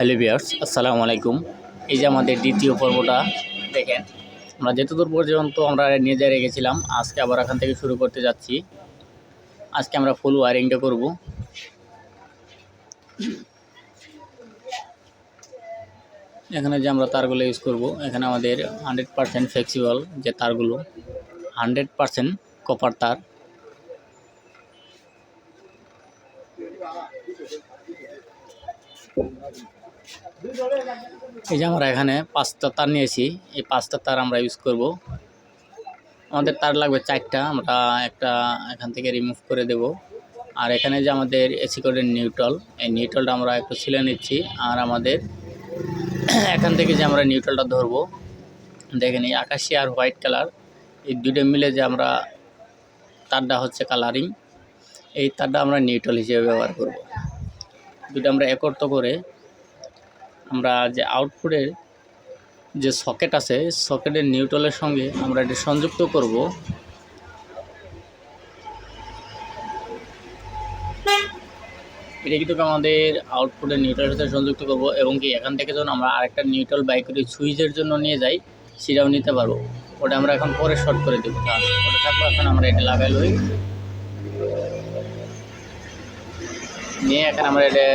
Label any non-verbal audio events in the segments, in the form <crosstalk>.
Hello বিয়ার্স আসসালামু আলাইকুম। এই যে আমাদের দ্বিতীয় পর্বটা, দেখেন, আমরা যতদূর পর্যন্ত আমরা নিয়ে যাই রেখেছিলাম, আজকে আবার এখান থেকে শুরু করতে যাচ্ছি। আজকে আমরা ফুল ওয়ারিংটা করব। এখানে যে আমরা তারগুলো ইউজ করব, এখানে আমাদের হান্ড্রেড পারসেন্ট ফ্লেক্সিবল যে তারগুলো হান্ড্রেড পারসেন্ট কপার তার। এই যে আমরা এখানে পাঁচটা তার নিয়েছি, এই পাঁচটা তার আমরা ইউজ করব। আমাদের তার লাগবে চারটা, আমরা একটা এখান থেকে রিমুভ করে দেব। আর এখানে যে আমাদের এসি কোডের নিউট্রাল এই নিউট্রালটা আমরা একটু ছিলে নিচ্ছি। আর আমাদের এখান থেকে যে আমরা নিউট্রালটা ধরবো, দেখেন এই আকাশি আর হোয়াইট কালার এই দুটো মিলে যে আমরা তারটা হচ্ছে কালারিং এই তারটা আমরা নিউট্রাল হিসেবে ব্যবহার করব। দুটো আমরা একত্র করে আমরা যে আউটপুটের যে সকেট আছে সকেটের নিউট্রালের সঙ্গে আমরা এটি সংযুক্ত করব। এটা কিন্তু আমাদের আউটপুটের নিউট্রালের সাথে সংযুক্ত করব এবং কি এখান থেকে যখন আমরা আরেকটা নিউট্রাল বাই করে সুইচের জন্য নিয়ে যাই, সেটাও নিতে পারব। ওটা আমরা এখন পরে শর্ট করে দেবো। ওটা থাকব এখন আমরা এটা লাগাই লই। নিয়ে এখন আমরা এটা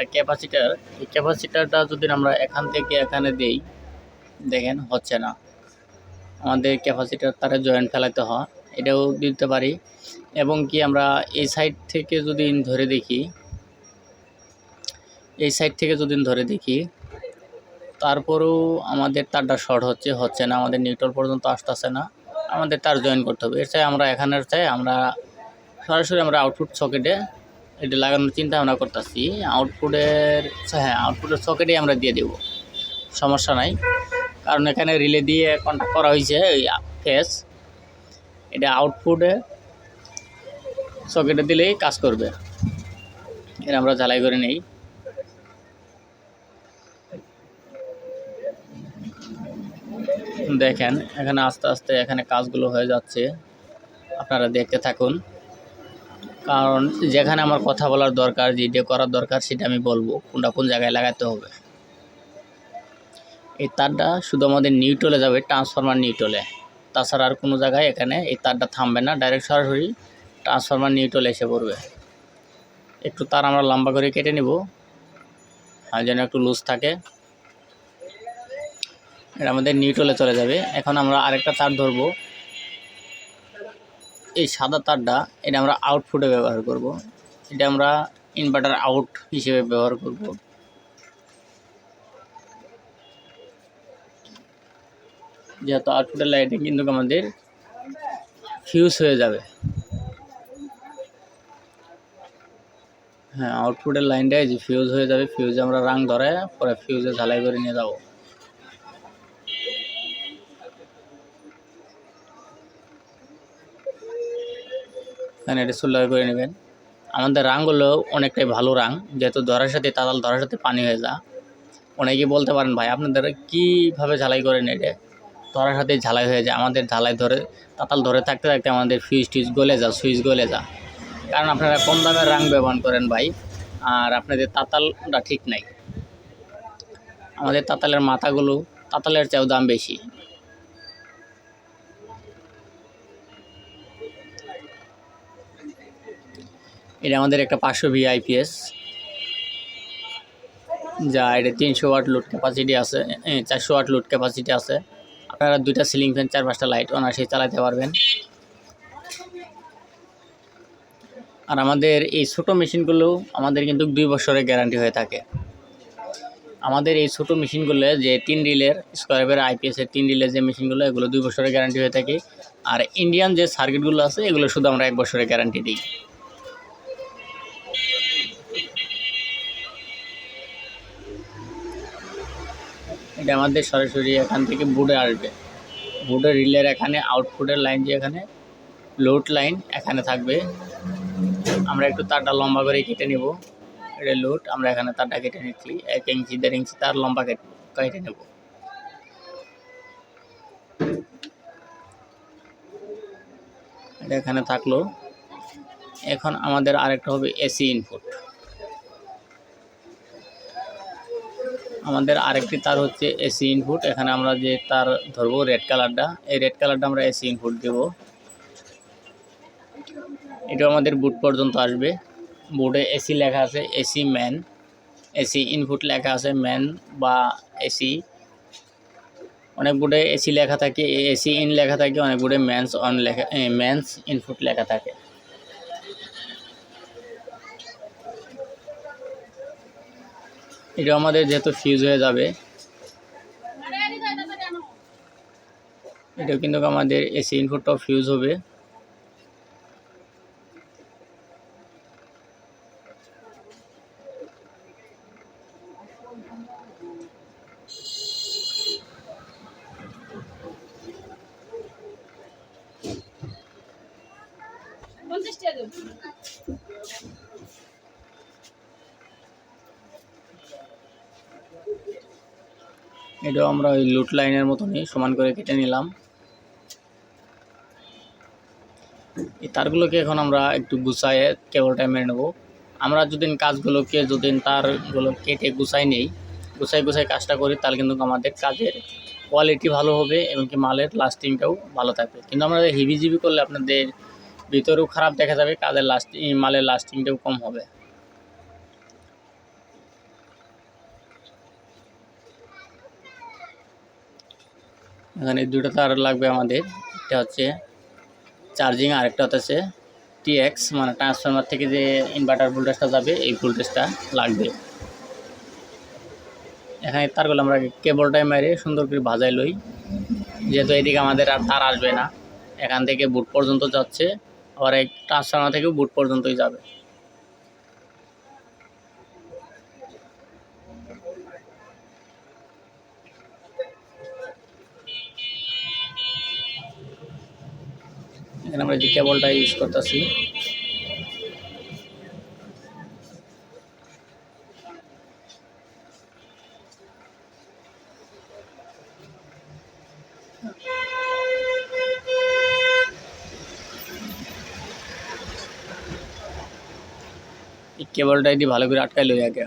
একটা ক্যাপাসিটার এই ক্যাপাসিটারটা যদি আমরা এখান থেকে এখানে দেই, দেখেন হচ্ছে না। আমাদের ক্যাপাসিটার তারে জয়েন্ট ফেলাতে হয়, এটাও দিতে পারি। এবং কি আমরা এই সাইড থেকে যদি ধরে দেখি, এই সাইড থেকে যদি ধরে দেখি, তারপরেও আমাদের তারটা শর্ট হচ্ছে হচ্ছে না। আমাদের নিউট্রাল পর্যন্ত আসতেছে না। আমাদের তার জয়েন করতে হবে। এর চাই আমরা এখানের চাই আমরা সরাসরি আমরা আউটপুট সকেটে এটা লাগানোর চিন্তা ভাবনা করতেছি। আউটপুটের হ্যাঁ আউটপুটের সকেটেই আমরা দিয়ে দেব। সমস্যা নাই। কারণ এখানে রিলে দিয়ে কন্ট্যাক্ট করা হয়েছে ওই ফেস এটা আউটপুটে সকেটে দিলেই কাজ করবে। এটা আমরা ঝালাই করে নেই। দেখেন, এখানে আস্তে আস্তে এখানে কাজগুলো হয়ে যাচ্ছে। আপনারা দেখতে থাকুন। কারণ যেখানে আমার কথা বলার দরকার যেটা করার দরকার, সেটা আমি বলব। কোনটা কোন জায়গায় লাগাতে হবে। এই তারটা শুধু আমাদের নিউট্রলে যাবে ট্রান্সফরমার নিউট্রলে তাছাড়া আর কোনো জায়গায় এখানে এই তারটা থামবে না ডাইরেক্ট সরাসরি ট্রান্সফরমার নিউট্রলে এসে পড়বে। একটু তার আমরা লম্বা করে কেটে নিব, আর যেন একটু লুজ থাকে। এটা আমাদের নিউট্রলে চলে যাবে। এখন আমরা আরেকটা তার ধরবো। এই সাদা তারটা, এটা আমরা আউটপুটে ব্যবহার করব। এটা আমরা ইনভার্টার আউট হিসেবে ব্যবহার করব। যেহেতু আউটপুটের লাইটে কিন্তু আমাদের ফিউজ হয়ে যাবে হ্যাঁ আউটপুটের লাইনটাই যে ফিউজ হয়ে যাবে ফিউজে আমরা রাং ধরে পরে ফিউজে ঝালাই করে নিয়ে যাব এখানে এটা সোল্ডার করে নেবেন। আমাদের রাংগুলো অনেকটাই ভালো রাং যেহেতু ধরার সাথে তাতাল ধরার সাথে পানি হয়ে যা অনেকেই বলতে পারেন, ভাই, আপনাদের কীভাবে ঝালাই করেন এটা? ধরার সাথে ঝালাই হয়ে যায়। আমাদের ঝালাই ধরে, তাতাল ধরে থাকতে থাকতে আমাদের ফিউজ টিউজ গলে যা সুইচ গলে যা কারণ আপনারা কম দামের রাং ব্যবহার করেন ভাই, আর আপনাদের তাতালটা ঠিক নাই। আমাদের তাতালের মাথাগুলো, তাতালের চেয়েও দাম বেশি। এটা আমাদের একটা পাঁচশো ভিআইপিএস যা এটা তিনশো ওয়াট লোড ক্যাপাসিটি আছে চারশো ওয়াট লোড ক্যাপাসিটি আছে। আপনারা দুইটা সিলিং ফ্যান চার পাঁচটা লাইট অনায়াসে চালাতে পারবেন। আর আমাদের এই ছোটো মেশিনগুলো আমাদের কিন্তু দুই বছরের গ্যারান্টি হয়ে থাকে। আমাদের এই ছোটো মেশিনগুলো যে তিন রিলের স্কোয়ার ফের আইপিএসের তিন রিলের যে মেশিনগুলো এগুলো দুই বছরের গ্যারান্টি হয়ে থাকে। আর ইন্ডিয়ান যে সার্কিটগুলো আছে, এগুলো শুধু আমরা এক বছরের গ্যারান্টি দিই। এটা আমাদের সরাসরি এখান থেকে বোর্ডে আসবে। বোর্ডের রিলের এখানে, আউটপুটের লাইন যে এখানে, লোড লাইন এখানে থাকবে। আমরা একটু তারটা লম্বা করে কেটে নেব। এটা লোড, আমরা এখানে তারটা কেটে নিচ্ছি। এক ইঞ্চি, দেড় ইঞ্চি তার লম্বা কেটে নেব। এটা এখানে থাকল। এখন আমাদের আরেকটা হবে এসি ইনপুট। আমাদের আরেকটি তার হচ্ছে এসি ইনপুট এখানে আমরা যে তার ধরবো রেড কালারটা এই রেড কালারটা আমরা এসি ইনপুট দেব। এটা আমাদের বুট পর্যন্ত আসবে। বোর্ডে এসি লেখা আছে এসি ম্যান এসি ইনপুট লেখা আছে ম্যান বা এসি অনেক বোর্ডে এসি লেখা থাকে এসি ইন লেখা থাকে, অনেক বোর্ডে ম্যানস অন লেখা ম্যানস ইনপুট লেখা থাকে। এটা আমাদের যেহেতু ফিউজ হয়ে যাবে। এটা কিন্তু আমাদের এসি ইনপুটটাও ফিউজ হবে পঞ্চাশ টাকা দেবো এটাও আমরা ওই লুট লাইনের মতনই সমান করে কেটে নিলাম। এই তারগুলোকে এখন আমরা একটু গুছায়ে কেবলটা মেরে নেব। আমরা যদি কাজগুলোকে যদি তারগুলো কেটে গুছাই নেই, গুছাই গুছাই কাজটা করি, তাহলে কিন্তু আমাদের কাজের কোয়ালিটি ভালো হবে এবং কি মালের লাস্টিংটাও ভালো থাকবে। কিন্তু আমরা হিবিজিবি করলে আপনাদের ভিতরেও খারাপ দেখা যাবে, কাজের লাস্টিং মালের লাস্টিংটাও কম হবে। এখানে দুটো তার লাগবে আমাদের। একটা হচ্ছে চার্জিং আর একটা হচ্ছে টিএক্স মানে ট্রান্সফরমার থেকে যে ইনভার্টার ভোল্টেজটা যাবে, এই ভোল্টেজটা লাগবে। এখানে তারগুলো আমরা কেবলটাই মেরে সুন্দর করে ভাজাই লই। যেহেতু এদিকে আমাদের আর তার আসবে না, এখান থেকে বুট পর্যন্ত যাচ্ছে, আবার এই ট্রান্সফরমার থেকেও বুট পর্যন্তই যাবে। এখানে আমরা যে কেবলটা ইউজ করতেছি। এই কেবলটা দিয়ে ভালো করে আটকাই লই আগে।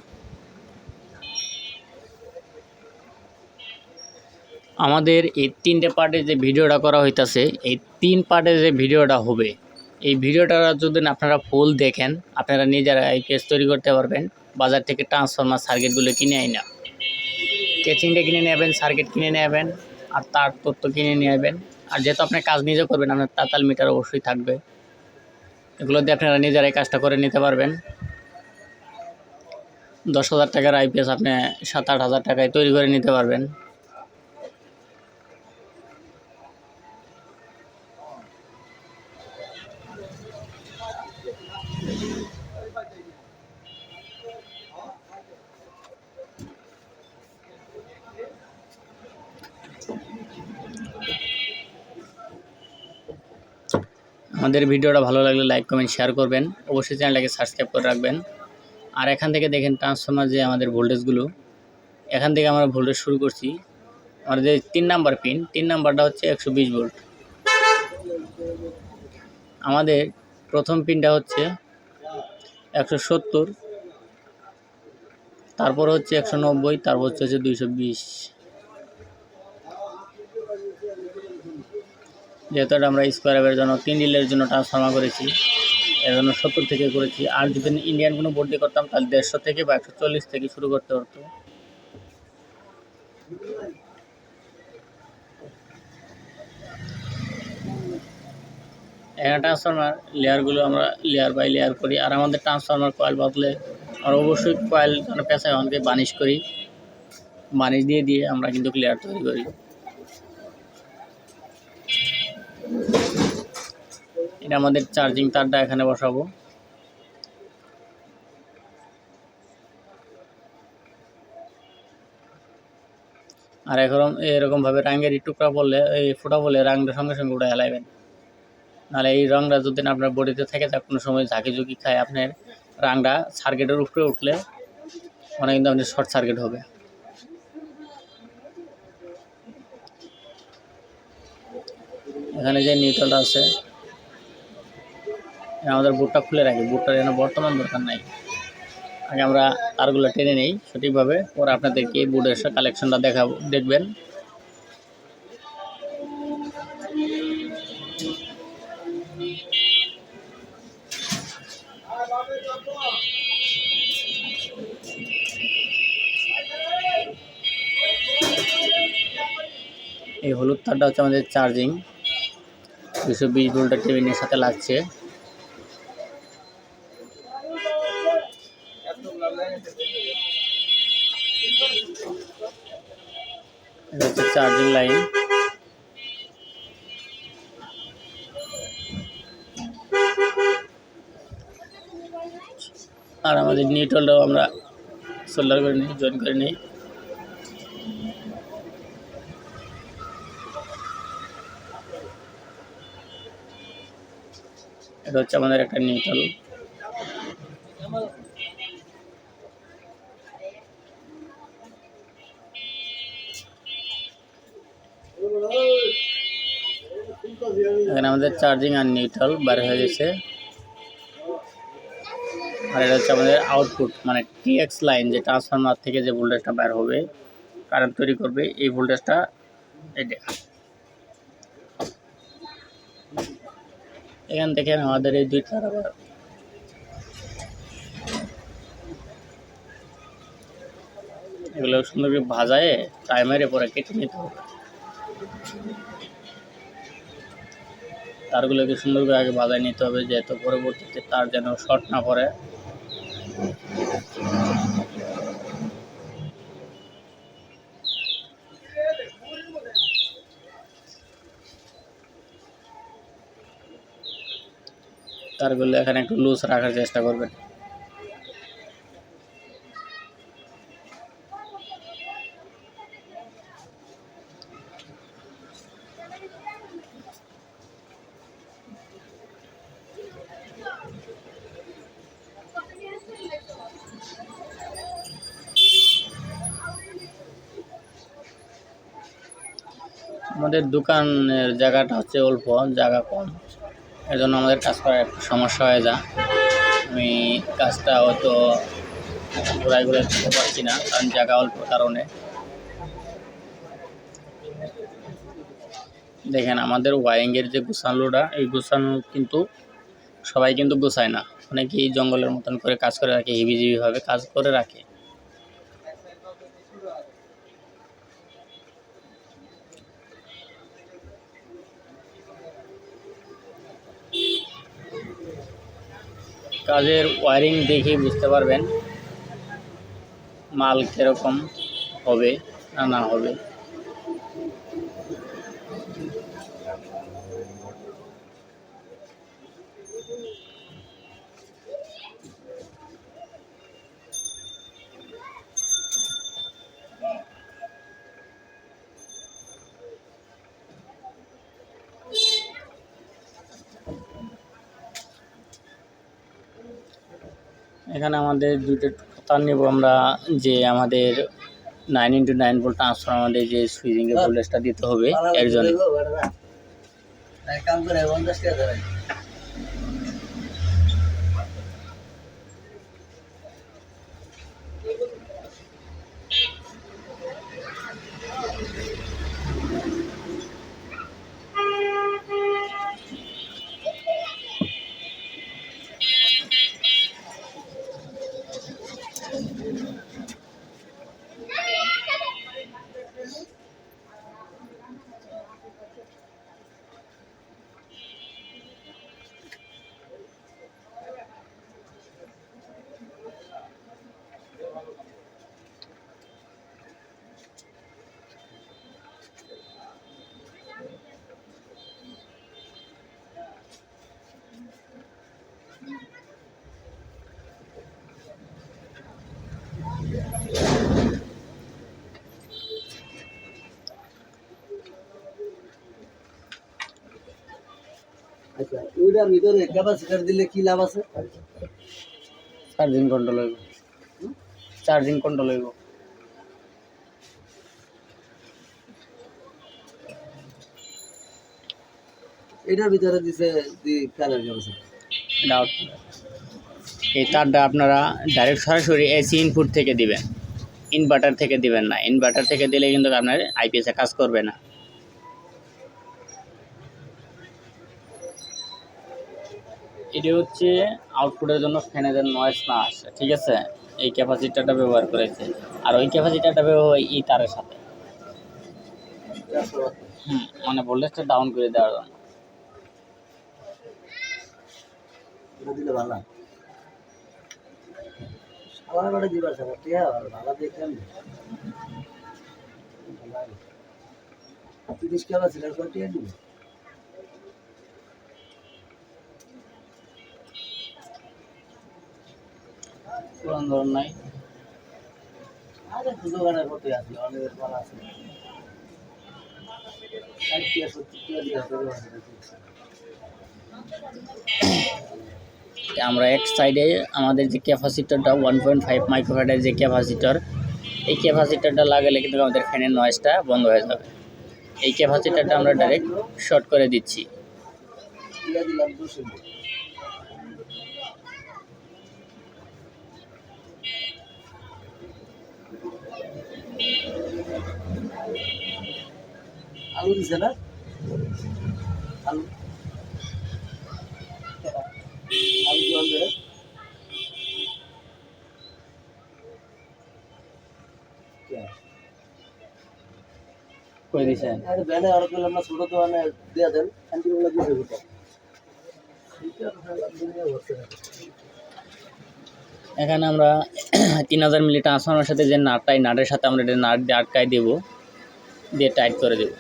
আমাদের এই তিনটে পার্টে যে ভিডিওটা করা হইতাছে, এই তিন পার্টে যে ভিডিওটা হবে, এই ভিডিওটা যদি আপনারা ফুল দেখেন, আপনারা নিজেরা আইপিএস তৈরি করতে পারবেন, বাজার থেকে ট্রান্সফরমার সার্কিটগুলো কিনে আই না কেচিংটা কিনে নেবেন সার্কিট কিনে নেবেন আর তার তথ্য কিনে নেবেন আর যেহেতু আপনি কাজ নিজে করবেন, আপনার তাতাল মিটার অবশ্যই থাকবে। এগুলো দিয়ে আপনারা নিজেরাই কাজটা করে নিতে পারবেন। দশ হাজার টাকার আইপিএস আপনি সাত আট হাজার টাকায় তৈরি করে নিতে পারবেন। আমাদের ভিডিওটা ভালো লাগলে লাইক, কমেন্ট শেয়ার করবেন। অবশ্যই চ্যানেলটাকে সাবস্ক্রাইব করে রাখবেন। আর এখান থেকে দেখেন ট্রান্সফর্মার যে আমাদের ভোল্টেজগুলো এখান থেকে আমরা ভোল্টেজ শুরু করছি। আমাদের যে তিন নাম্বার পিন তিন নাম্বারটা হচ্ছে একশো বিশ ভোল্ট আমাদের প্রথম পিনটা হচ্ছে একশো সত্তর, তারপর হচ্ছে একশো নব্বই, তারপর হচ্ছে দুইশো বিশ। যেহেতু আমরা স্কোয়ার ওয়েভের জন্য তিন ডিলের জন্য ট্রান্সফার্মার করেছি, এর জন্য সত্তর থেকে করেছি। আর যদি ইন্ডিয়ান কোনো বোর্ড দিয়ে করতাম, তাহলে দেড়শো থেকে বা একশো চল্লিশ থেকে শুরু করতে হতো। এখানে ট্রান্সফর্মার লেয়ারগুলো আমরা লেয়ার বাই লেয়ার করি, আর আমাদের ট্রান্সফর্মার কয়েল বদলে আমরা অবশ্যই কয়েল মানে পেঁচায় অনেকে বানিশ করি। বানিশ দিয়ে দিয়ে আমরা কিন্তু লেয়ার তৈরি করি। এটা আমাদের চার্জিং তারটা এখানে বসাবো। আর এরকম এরকমভাবে রাঙের টুকরা বললে এই ফোটা বলে রাংটা সঙ্গে সঙ্গে উঠে হেলাইবেন নাহলে এই রংটা যদি আপনার বডিতে থেকে যায় কোনো সময় ঝাঁকি ঝুঁকি খায়। আপনার রাংটা সার্কিটের উপরে উঠলে মানে কিন্তু আপনার শর্ট সার্কিট হবে। এখানে যে নিউট্রালটা আছে আমাদের বুটটা খুলে রাখি। বুটটার যেন বর্তমান দরকার নাই। আগে আমরা তারগুলো টেনে নেই, সঠিকভাবে। পরে আপনাদেরকে বোর্ডের কালেকশনটা দেখাবো, দেখবেন। এই হলুদ তারটা হচ্ছে আমাদের চার্জিং দুশো বিশ ভোল্টের টেবিলের সাথে লাগছে। চার্জিং লাইন আর আমাদের নিউট্রালটাও আমরা সোল্ডার করে নিই জয়েন করে নিই। এটা হচ্ছে আমাদের একটা নিউট্রাল এখানে আমাদের চার্জিং আর নিউট্রাল বার হয়ে গেছে। আর এটা হচ্ছে আমাদের আউটপুট মানে টিএক্স লাইন যে ট্রান্সফরমার থেকে যে ভোল্টেজটা বের হবে কারেন্ট তৈরি করবে, এই ভোল্টেজটা এটা এখান থেকে আমাদের এই দুইটা আবার এগুলো সুন্দর করে ভাজায় টাইমারে পরে কেটে নিতে হবে। তারগুলোকে সুন্দর করে আগে ভাজায় নিতে হবে, যেহেতু পরবর্তীতে তার যেন শর্ট না পড়ে। তারগুলো এখানে একটু লুজ রাখার চেষ্টা করবেন। আমাদের দোকানের জায়গাটা হচ্ছে অল্প জায়গা কম। এর জন্য আমাদের কাজ করার একটু সমস্যা হয়ে যায়। আমি কাজটা হয়তো ঘোরায় ঘুরে করতে পারছি না, কারণ জায়গা অল্প কারণে। দেখেন, আমাদের ওয়ারিংয়ের যে গুছানোটা, এই গুছানো কিন্তু সবাই কিন্তু গুছায় না। অনেকেই জঙ্গলের মতন করে কাজ করে রাখে হিবিজিবিভাবে কাজ করে রাখে। কাজের ওয়ারিং দেখে বুঝতে পারবেন মাল কীরকম হবে না না হবে। এখানে আমাদের দুটো কথা নেব আমরা যে আমাদের nine into nine volt transfer আমাদের যে সুইচিংয়ের ভোল্টেজটা দিতে হবে এর আচ্ছা ওইটার ভিতরে ক্যাপাসিটার দিলে কি লাভ আছে? চার্জিং কন্ট্রোল হইব। চার্জিং কন্ট্রোল হইব। এটার ভিতরে দিছে দি কালার ক্যাপাসিটার এটা এই তারটা আপনারা ডাইরেক্ট সরাসরি এসি ইনপুট থেকে দিবেন। ইনভার্টার থেকে দিবেন না। ইনভার্টার থেকে দিলে কিন্তু আপনার আইপিএসে কাজ করবে না। এটি হচ্ছে আউটপুটের জন্য ফ্যানের যেন নয়েজ না আসে, ঠিক আছে? এই ক্যাপাসিটারটা ব্যবহার করেছে। আর ওই ক্যাপাসিটারটা ব্যবহার হয় ই তারের সাথে। হুম মানে ভোল্টেজটা ডাউন করে দেওয়ার জন্য। আমার বাড়ি পুরান ধরন নাই। আরে আছে। আছে। <coughs> আমরা এক সাইডে আমাদের যে ক্যাপাসিটরটা ওয়ান পয়েন্ট ফাইভ মাইক্রোফ্যাটের যে ক্যাপাসিটর এই ক্যাপাসিটরটা লাগালে কিন্তু আমাদের ফ্যানের নয়েজটা বন্ধ হয়ে যাবে। এই ক্যাপাসিটরটা আমরা ডাইরেক্ট শর্ট করে দিচ্ছি। আলু দিছে না? আলু। আলু জল দেবে করে দিচ্ছেন আরে ব্যানে আর করলাম না ছোট দোকানে দিয়ে দেন। এখানে আমরা তিন হাজার মিলি ট্রান্সফর্মার সাথে যে নাটটা নাটের সাথে আমরা এটা নাট দিয়ে আটকাই দেবো, দিয়ে টাইট করে দেবো।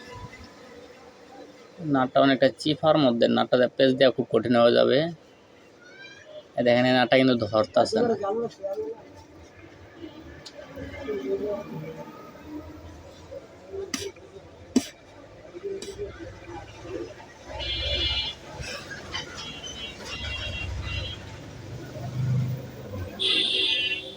নাটটা অনেকটা চিফার মধ্যে, নাটটা পেজ দেওয়া খুব কঠিন হয়ে যাবে। দেখেন নাটটা কিন্তু ধরতে আসে না।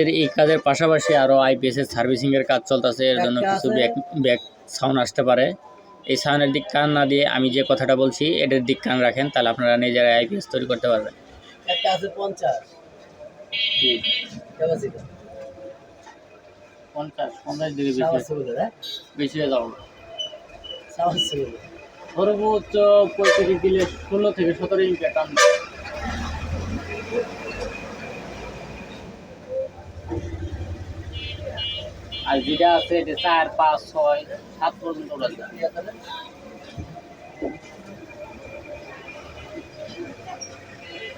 আমাদের এই কাজের পাশাপাশি আরও আইপিএস এর সার্ভিসিং এর কাজ চলতেছে এর জন্য কিছু ব্যাক ব্যাক সাউন্ড আসতে পারে। এই সাউন্ডের দিক কান না দিয়ে আমি যে কথাটা বলছি এটার দিক কান রাখেন তাহলে আপনারা নিজেরা আইপিএস তৈরি করতে পারবেন। একটা আছে পঞ্চাশ। পঞ্চাশ পঞ্চাশ ডিগ্রি সাবাস সুবিধা হ্যাঁ? বেশি হয়ে যাব সর্বোচ্চ পঁয়ত্রিশ দিলে ষোলো থেকে সতেরো ইঞ্চি টান। আর যেটা আছে এটা চার, পাঁচ, ছয়, সাত পর্যন্ত ওরা যায়।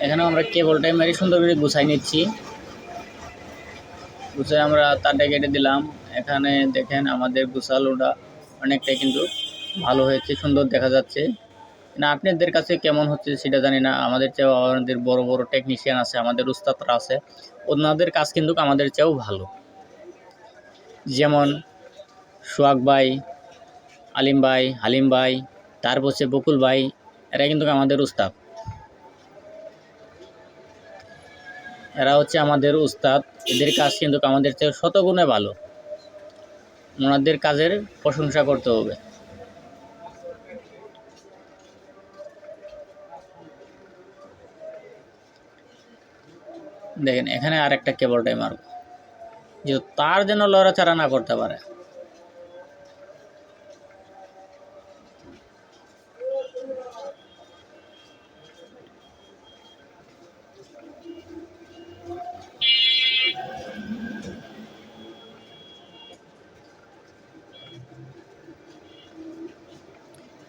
এখানে আমরা কেবলটাই মেরে সুন্দর করে গুছাই নিচ্ছি। গুছাই আমরা তারটা কেটে দিলাম। এখানে দেখেন আমাদের গুছালোটা অনেকটাই কিন্তু ভালো হয়েছে, সুন্দর দেখা যাচ্ছে। না, আপনাদের কাছে কেমন হচ্ছে সেটা জানি না। আমাদের চেয়েও আমাদের বড় বড় টেকনিশিয়ান আছে, আমাদের উস্তাদরা আছে। ওনাদের কাজ কিন্তু আমাদের চেয়েও ভালো। যেমন সোহাগ ভাই, আলিম ভাই, হালিম ভাই, তারপর হচ্ছে বকুল ভাই, এরা কিন্তু আমাদের উস্তাদ। এরা হচ্ছে আমাদের উস্তাদ। এদের কাজ কিন্তু আমাদের চেয়ে শতগুণে ভালো। ওনাদের কাজের প্রশংসা করতে হবে। দেখেন, এখানে আর আরেকটা কেবলটাই মারব যে তার যেন লড়াচাড়া না করতে পারে।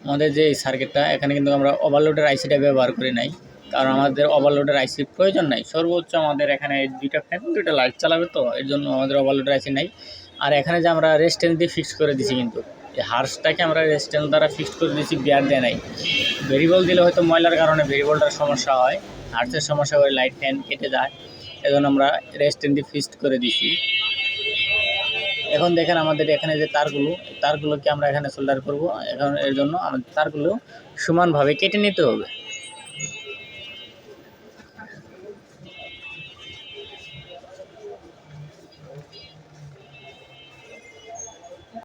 আমাদের যে সার্কিটটা এখানে কিন্তু আমরা ওভারলোডের আইসিটা ব্যবহার করি নাই। কারণ আমাদের ওভারলোডের আইসির প্রয়োজন নাই। সর্বোচ্চ আমাদের এখানে দুইটা ফ্যান দুইটা লাইট চালাবে তো, এর জন্য আমাদের ওভারলোডের আইসি নাই। আর এখানে যে আমরা রেস্টেন্স দিয়ে ফিক্স করে দিছি কিন্তু, এই হার্সটাকে আমরা রেস্টেন্স দ্বারা ফিক্স করে দিয়েছি বিয়ার দেয় নাই। ভেরিবল দিলে হয়তো ময়লার কারণে ভেরিবলটার সমস্যা হয় হার্সের সমস্যা করে লাইট ফ্যান কেটে যায়, এজন্য আমরা রেস্টেন্স দিয়ে ফিক্সড করে দিছি। এখন দেখেন আমাদের এখানে যে তারগুলো, তারগুলোকে আমরা এখানে সোল্ডার করব। এখন এর জন্য আমাদের তারগুলো সমানভাবে কেটে নিতে হবে।